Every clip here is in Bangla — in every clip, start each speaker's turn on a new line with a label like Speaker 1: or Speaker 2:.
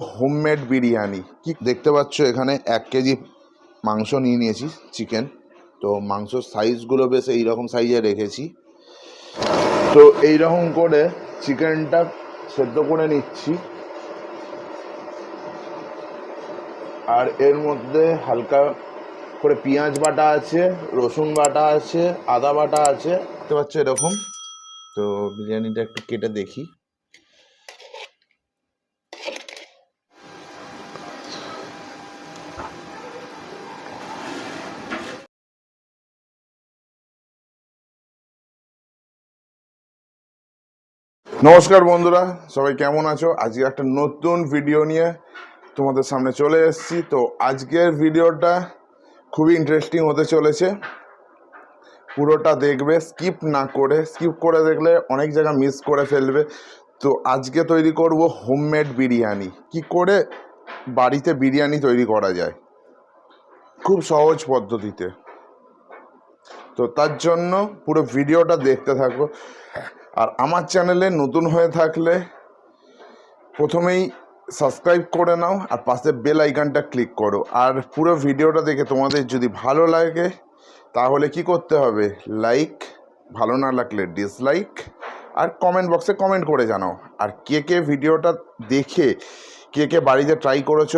Speaker 1: হোমমেড বিরিয়ানি। কি দেখতে পাচ্ছ এখানে? এক কেজি মাংস নিয়ে নিয়েছি, চিকেন। তো মাংসর সাইজগুলো বেশ এইরকম সাইজে রেখেছি। তো এইরকম করে চিকেনটা সেদ্ধ করে নিচ্ছি। আর এর মধ্যে হালকা করে পেঁয়াজ বাটা আছে, রসুন বাটা আছে, আদা বাটা আছে। দেখতে পাচ্ছ এরকম? তো বিরিয়ানিটা একটু কেটে দেখি। নমস্কার বন্ধুরা, সবাই কেমন আছো? আজকে একটা নতুন ভিডিও নিয়ে তোমাদের সামনে চলে এসেছি। তো আজকের ভিডিওটা খুবই ইন্টারেস্টিং হতে চলেছে। পুরোটা দেখবে স্কিপ না করে স্কিপ করে দেখলে অনেক জায়গা মিস করে ফেলবে। তো আজকে তৈরি করব হোমমেড বিরিয়ানি। কি করে বাড়িতে বিরিয়ানি তৈরি করা যায়? খুব সহজ পদ্ধতিতে। তো তার জন্য পুরো ভিডিওটা দেখতে থাকো। আর আমার চ্যানেলে নতুন হয়ে থাকলে প্রথমেই সাবস্ক্রাইব করে নাও আর পাশে বেল আইকনটা ক্লিক করো। আর পুরো ভিডিওটা দেখে তোমাদের যদি ভালো লাগে, তাহলে কি করতে হবে? লাইক, ভালো না লাগলে ডিসলাইক, আর কমেন্ট বক্সে কমেন্ট করে জানাও। আর কে কে ভিডিওটা দেখে, কে কে বাড়িতে ট্রাই করেছ,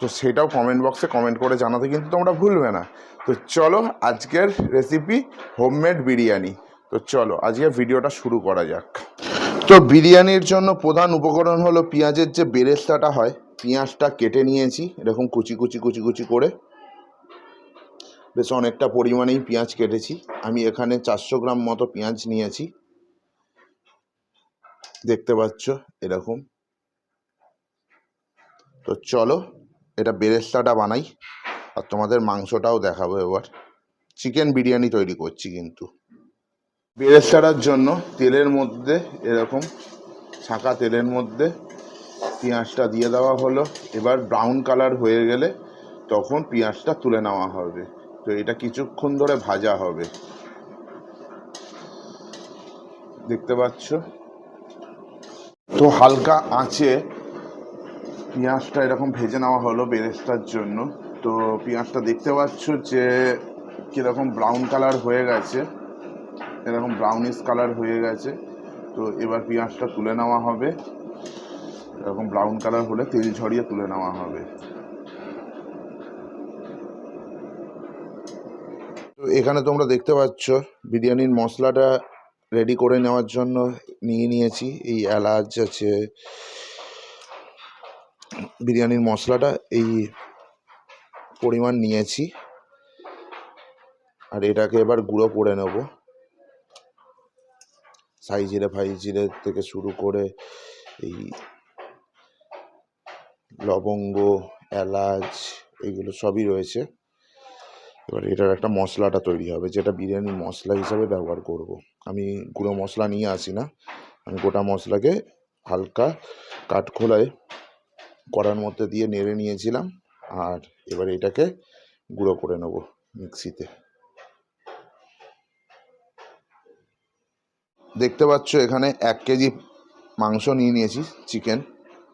Speaker 1: তো সেটাও কমেন্ট বক্সে কমেন্ট করে জানাতে কিন্তু তোমরা ভুলবে না। তো চলো আজকের রেসিপি হোমমেড বিরিয়ানি। তো চলো আজকে ভিডিওটা শুরু করা যাক। তো বিরিয়ানির জন্য প্রধান উপকরণ হলো পেঁয়াজের যে বেরেস্তাটা হয়, পেঁয়াজটা কেটে নিয়েছি, এরকম কুচি কুচি কুচি কুচি করে। বেশ অনেকটা পরিমাণেই পেঁয়াজ কেটেছি। আমি এখানে চারশো গ্রাম মতো পেঁয়াজ নিয়েছি। দেখতে পাচ্ছ এরকম। তো চলো, এটা বেরেস্তাটা বানাই, আর তোমাদের মাংসটাও দেখাবো এবার। চিকেন বিরিয়ানি তৈরি করছি কিন্তু। বেরেস্তাটার জন্য তেলের মধ্যে এরকম ছাঁকা তেলের মধ্যে পেঁয়াজটা দিয়ে দেওয়া হলো। এবার ব্রাউন কালার হয়ে গেলে তখন পেঁয়াজটা তুলে নেওয়া হবে। তো এটা কিছুক্ষণ ধরে ভাজা হবে। দেখতে পাচ্ছ? তো হালকা আঁচে পেঁয়াজটা এরকম ভেজে নেওয়া হলো বেরেস্তার জন্য। তো পেঁয়াজটা দেখতে পাচ্ছ যে কীরকম ব্রাউন কালার হয়ে গেছে। এরকম ব্রাউনিশ কালার হয়ে গেছে। তো এবার পেঁয়াজটা তুলে নেওয়া হবে। এরকম ব্রাউন কালার হলে তেল ঝরিয়ে তুলে নেওয়া হবে। তো এখানে তোমরা দেখতে পাচ্ছ, বিরিয়ানির মশলাটা রেডি করে নেওয়ার জন্য নিয়ে নিয়েছি। এই এলাচ আছে, বিরিয়ানির মশলাটা এই পরিমাণ নিয়েছি। আর এটাকে এবার গুঁড়ো করে নেব। সাই জিরে জিরে থেকে শুরু করে এই লবঙ্গ, এলাচ এইগুলো সবই রয়েছে এবার এটার একটা মশলাটা তৈরি হবে, যেটা বিরিয়ানির মশলা হিসাবে ব্যবহার করব। আমি গুঁড়ো মশলা নিয়ে আসি না, আমি গোটা মশলাকে হালকা কাঠখোলায় কড়ার মধ্যে দিয়ে নেড়ে নিয়েছিলাম, আর এবার এটাকে গুঁড়ো করে নেব মিক্সিতে দেখতে পাচ্ছ এখানে এক কেজি মাংস নিয়ে নিয়েছি, চিকেন।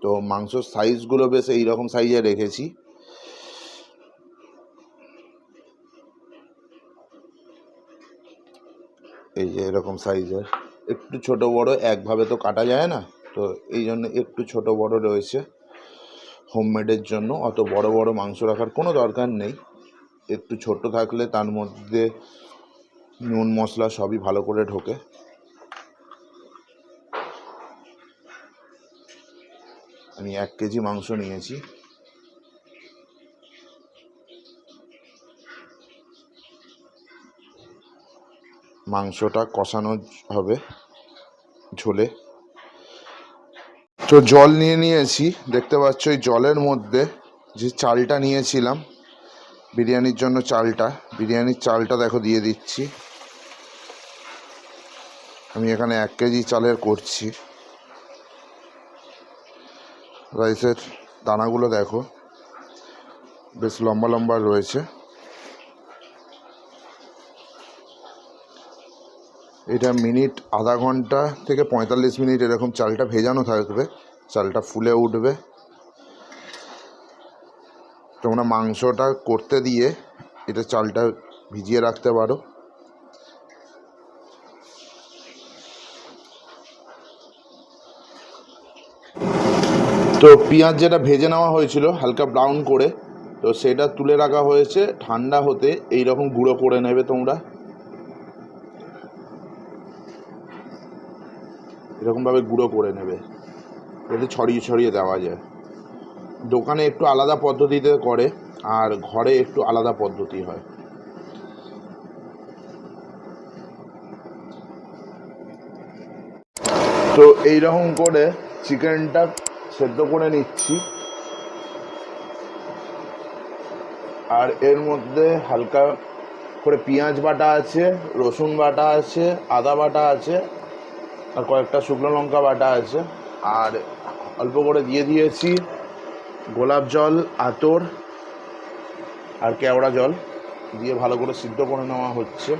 Speaker 1: তো মাংসর সাইজগুলো বেশ এইরকম সাইজে রেখেছি। এই যে এরকম সাইজের একটু ছোট বড়, একভাবে তো কাটা যায় না। তো এই জন্য একটু ছোট বড় রয়েছে। হোমমেডের জন্য। অত বড় বড় মাংস রাখার কোনো দরকার নেই। একটু ছোট থাকলে তার মধ্যে নুন মশলা সবই ভালো করে ঢোকে। আমি এক কেজি মাংস নিয়েছি। মাংসটা কষানো হবে ঝোলে। তো জল নিয়ে নিয়েছি, দেখতে পাচ্ছ ওই জলের মধ্যে যে চালটা নিয়েছিলাম, বিরিয়ানির জন্য চালটা। বিরিয়ানির চালটা দেখো দিয়ে দিচ্ছি। আমি এখানে এক কেজি চালের করছি। রাইসের দানাগুলো দেখো। বেশ লম্বা লম্বা রয়েছে। এটা মিনিট, আধা ঘণ্টা থেকে পঁয়তাল্লিশ মিনিট এরকম চালটা ভেজানো থাকবে। চালটা ফুলে উঠবে। তোমরা মাংসটা করতে দিয়ে এটা চালটা ভিজিয়ে রাখতে পারো। তো পেঁয়াজ যেটা ভেজে নেওয়া হয়েছিল হালকা ব্রাউন করে, তো সেটা তুলে রাখা হয়েছে, ঠান্ডা হতে এই রকম গুঁড়ো করে নেবে তোমরা। এরকমভাবে গুঁড়ো করে নেবে, যাতে ছড়িয়ে ছড়িয়ে দেওয়া যায়। দোকানে একটু আলাদা পদ্ধতিতে করে, আর ঘরে একটু আলাদা পদ্ধতি হয়। তো এই রকম করে চিকেনটা সেদ্ধ করে নিচ্ছি। আর এর মধ্যে হালকা করে পেঁয়াজ বাটা আছে, রসুন বাটা আছে, আদা বাটা আছে, আর কয়েকটা শুকনো লঙ্কা বাটা আছে। আর অল্প করে দিয়ে দিয়েছি গোলাপ জল, আতর আর কেওড়া জল দিয়ে ভালো করে সিদ্ধ করে নেওয়া হচ্ছে।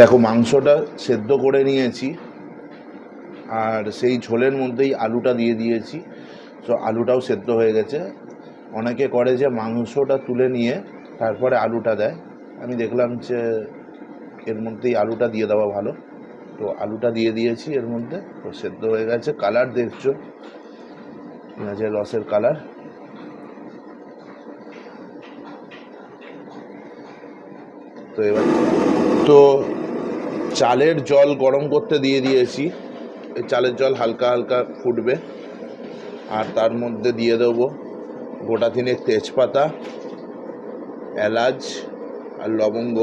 Speaker 1: দেখো, মাংসটা সেদ্ধ করে নিয়েছি, আর সেই ঝোলের মধ্যেই আলুটা দিয়ে দিয়েছি। তো আলুটাও সেদ্ধ হয়ে গেছে। অনেকে করে যে মাংসটা তুলে নিয়ে তারপরে আলুটা দেয়। আমি দেখলাম যে এর মধ্যেই আলুটা দিয়ে দেওয়া ভালো। তো আলুটা দিয়ে দিয়েছি এর মধ্যে। তো সেদ্ধ হয়ে গেছে। কালার দেখছ? পেঁয়াজের রসের কালার। তো এবার তো চালের জল গরম করতে দিয়ে দিয়েছি। এই চালের জল হালকা হালকা ফুটবে। আর তার মধ্যে দিয়ে দেবো গোটা তিনেক তেজপাতা, এলাচ আর লবঙ্গ।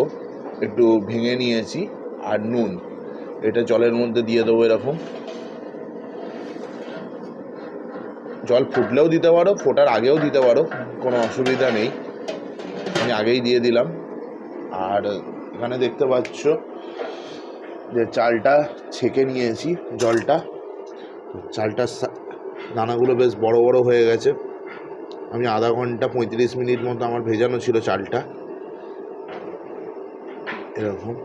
Speaker 1: একটু ভেঙে নিয়েছি আর নুন। এটা জলের মধ্যে দিয়ে দেবো এরকম। জল ফুটলেও দিতে পারো, ফোটার আগেও দিতে পারো, কোনো অসুবিধা নেই। আমি আগেই দিয়ে দিলাম। আর এখানে দেখতে পাচ্ছ যে চালটা ছেঁকে নিয়েছি, জলটা। চালটার দানাগুলো বেশ বড় বড় হয়ে গেছে। আমি আধা ঘণ্টা পঁয়ত্রিশ মিনিট মতো আমার ভেজানো ছিল চালটা। এরকম।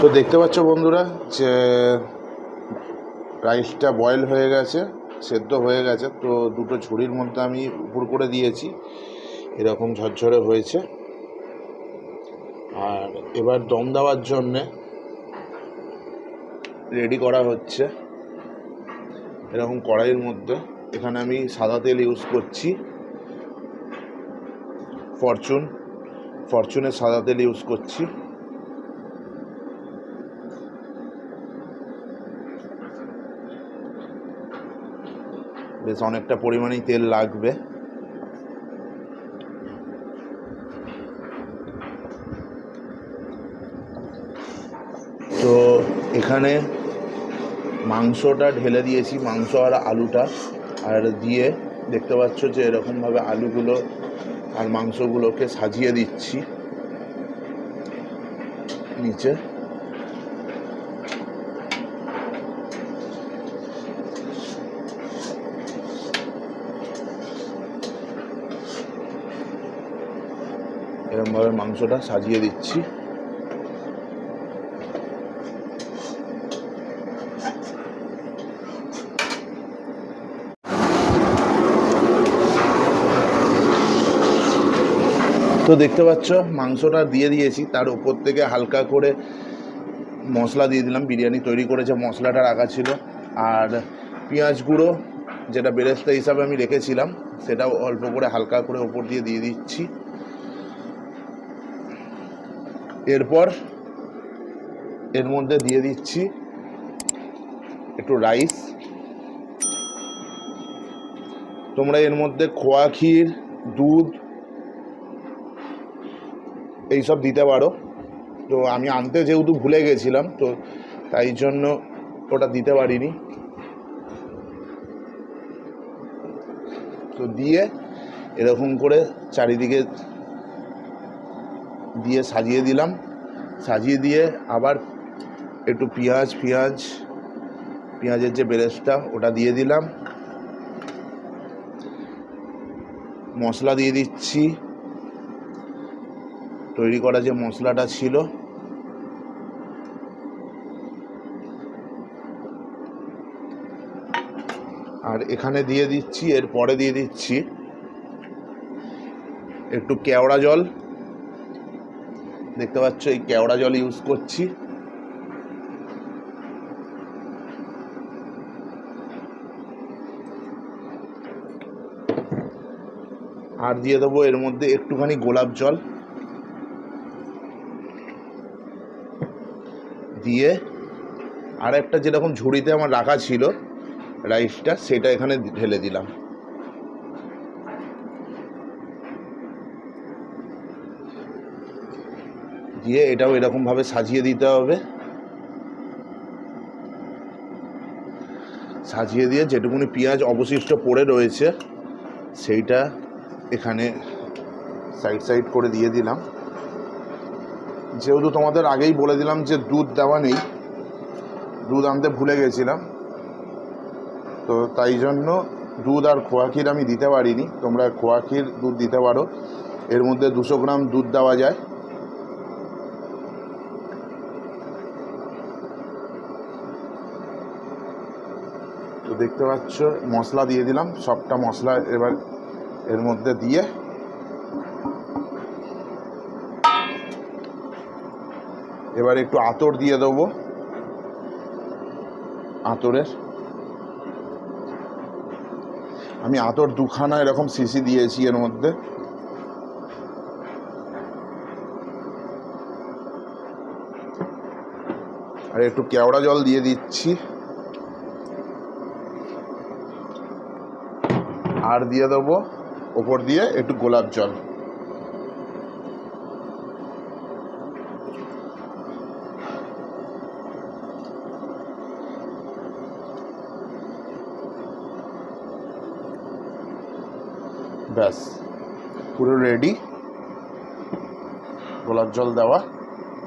Speaker 1: তো দেখতে পাচ্ছ বন্ধুরা যে, রাইসটা বয়েল হয়ে গেছে, সেদ্ধ হয়ে গেছে। তো দুটো ঝুড়ির মধ্যে আমি উপর করে দিয়েছি। এরকম ঝরঝরে হয়েছে। আর এবার দম দেওয়ার জন্যে রেডি করা হচ্ছে। এরকম কড়াইয়ের মধ্যে। এখানে আমি সাদা তেল ইউজ করছি। ফরচুন ফরচুনের সাদা তেল ইউজ করছি। বেশ অনেকটা পরিমাণেই তেল লাগবে তো এখানে মাংসটা ঢেলে দিয়েছি, মাংস আর আলুটা। আর দিয়ে দেখতে পাচ্ছ যে এরকমভাবে আলুগুলো আর মাংসগুলোকে সাজিয়ে দিচ্ছি। নিচে। এরকমভাবে মাংসটা সাজিয়ে দিচ্ছি। তো দেখতে পাচ্ছ, মাংসটা দিয়ে দিয়েছি। তার উপর থেকে হালকা করে মশলা দিয়ে দিলাম, বিরিয়ানি তৈরি করে যে মশলাটা রাখা ছিল। আর পেঁয়াজ গুঁড়ো, যেটা বেরেস্তা হিসাবে আমি রেখেছিলাম, সেটাও অল্প করে হালকা করে উপর দিয়ে দিয়ে দিচ্ছি। এরপর এর মধ্যে দিয়ে দিচ্ছি একটু রাইস। তোমরা এর মধ্যে খোয়া ক্ষীর, দুধ এইসব দিতে পারো। তো আমি আনতে যেহেতু ভুলে গেছিলাম, তো তাই জন্য ওটা দিতে পারিনি। তো দিয়ে এরকম করে চারিদিকে দিয়ে সাজিয়ে দিলাম। সাজিয়ে দিয়ে আবার একটু পেঁয়াজ পেঁয়াজ, পেঁয়াজের যে বেরেস্তা, ওটা দিয়ে দিলাম। মশলা দিয়ে দিচ্ছি। তৈরি করা যে মশলাটা ছিল, আর এখানে দিয়ে দিচ্ছি, এর পরে দিয়ে দিচ্ছি একটু কেওড়া জল। দেখতে পাচ্ছ, এই কেওড়া জল ইউজ করছি। আর দিয়ে দেবো এর মধ্যে একটুখানি গোলাপ জল। দিয়ে আর একটা যেরকম ঝুড়িতে আমার রাখা ছিল রাইসটা, সেটা এখানে ঢেলে দিলাম। দিয়ে এটাও এরকমভাবে সাজিয়ে দিতে হবে। সাজিয়ে দিয়ে যেটুকুনি পেঁয়াজ অবশিষ্ট পড়ে রয়েছে, সেইটা এখানে সাইড সাইড করে দিয়ে দিলাম। যেহেতু তোমাদের আগেই বলে দিলাম যে দুধ দেওয়া নেই, দুধ আনতে ভুলে গেছিলাম। তো তাই জন্য দুধ আর খোয়া ক্ষীর আমি দিতে পারিনি। তোমরা খোয়া ক্ষীর দুধ দিতে পারো। এর মধ্যে দুশো গ্রাম দুধ দেওয়া যায়। তো দেখতে পাচ্ছ, মশলা দিয়ে দিলাম। সবটা মশলা এবার এর মধ্যে দিয়ে এবার একটু আতর দিয়ে দেবো। আতরের। আমি আতর দুখানা এরকম সিসি দিয়েছি এর মধ্যে। আর একটু কেওড়া জল দিয়ে দিচ্ছি। আর দিয়ে দেবো। ওপর দিয়ে একটু গোলাপ জল। ব্যাস পুরো রেডি গোলাপ জল দেওয়া।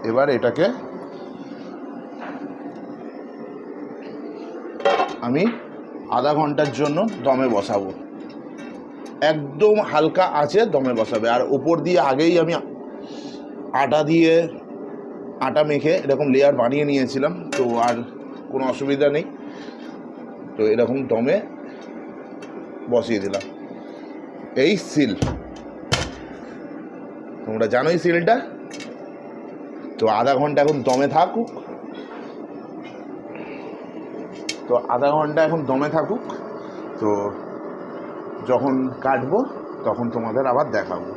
Speaker 1: এবার এটাকে আমি আধা ঘণ্টার জন্য দমে বসাবো। একদম হালকা আছে, দমে বসাবে। আর উপর দিয়ে আগেই আমি আটা দিয়ে আটা মেখে এরকম লেয়ার বানিয়ে নিয়েছিলাম, তো আর কোনো অসুবিধা নেই। তো এরকম দমে বসিয়ে দিলাম। এই সিল। তোমরা জানোই সিলটা? তো আধা ঘণ্টা এখন দমে থাকুক। তো আধা ঘণ্টা এখন দমে থাকুক। তো যখন কাটবো, তখন তোমাদের আবার দেখাবো।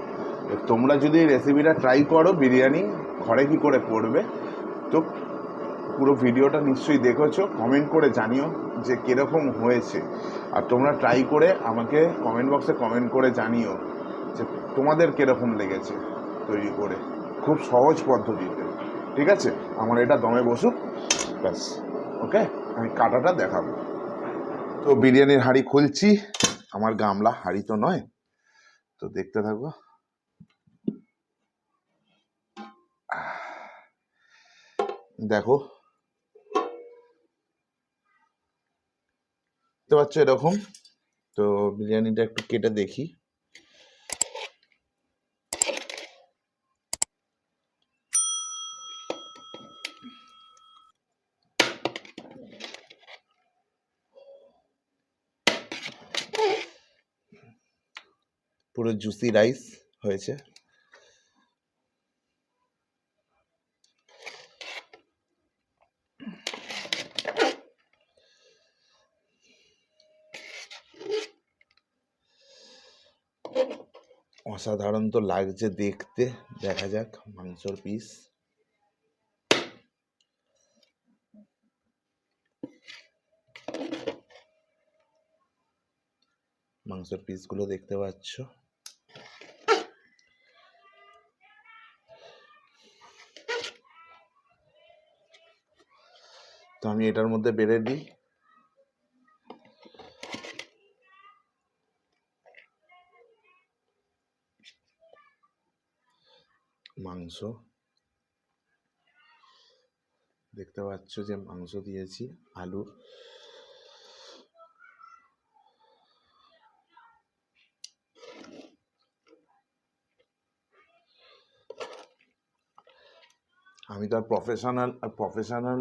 Speaker 1: তোমরা যদি রেসিপিটা ট্রাই করো, বিরিয়ানি, ঘরে কি করে করবে তো পুরো ভিডিওটা নিশ্চয়ই দেখেছ কমেন্ট করে জানিও যে কীরকম হয়েছে। আর তোমরা ট্রাই করে আমাকে কমেন্ট বক্সে কমেন্ট করে জানিও যে তোমাদের কীরকম লেগেছে তৈরি করে, খুব সহজ পদ্ধতিতে। ঠিক আছে? আমার এটা দমে বসুক, ব্যাস ওকে আমি কাটাটা দেখাবো। তো বিরিয়ানির হাঁড়ি খুলছি, আমার গামলা, হাঁড়ি তো নয়। তো দেখতে থাকব দেখো দেখতে পাচ্ছ এরকম। তো বিরিয়ানিটা একটু কেটে দেখি। পুরো জুসি রাইস হয়েছে। অসাধারণ তো লাগছে দেখতে। দেখা যাক, মাংসর পিস মাংসের পিসগুলো দেখতে পাচ্ছ। তো আমি এটার মধ্যে বেড়ে দিই। মাংস। দেখতে পাচ্ছ যে মাংস দিয়েছি, আলু। আমি তো আর প্রফেশনাল প্রফেশনাল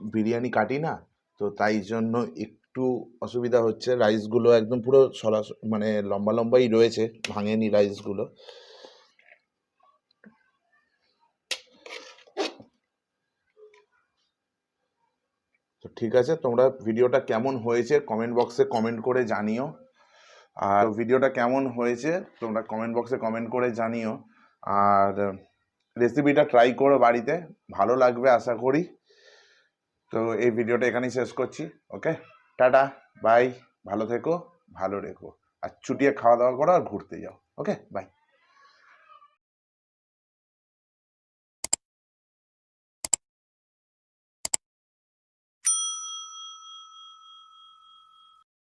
Speaker 1: বিরিয়ানি কাটি না, তো তাই জন্য একটু অসুবিধা হচ্ছে। রাইসগুলো একদম পুরো সরা মানে লম্বা লম্বাই রয়েছে, ভাঙেনি রাইসগুলো ঠিক আছে? তোমরা ভিডিওটা কেমন হয়েছে কমেন্ট বক্সে কমেন্ট করে জানিও। আর ভিডিওটা কেমন হয়েছে তোমরা কমেন্ট বক্সে কমেন্ট করে জানিও। আর রেসিপিটা ট্রাই করো বাড়িতে, ভালো লাগবে আশা করি। তো এই ভিডিওটা এখানেই শেষ করছি ওকে টাটা বাই ভালো থেকো, ভালো রেখো। আর ছুটিয়ে খাওয়া দাওয়া করো আর ঘুরতে যাও ওকে বাই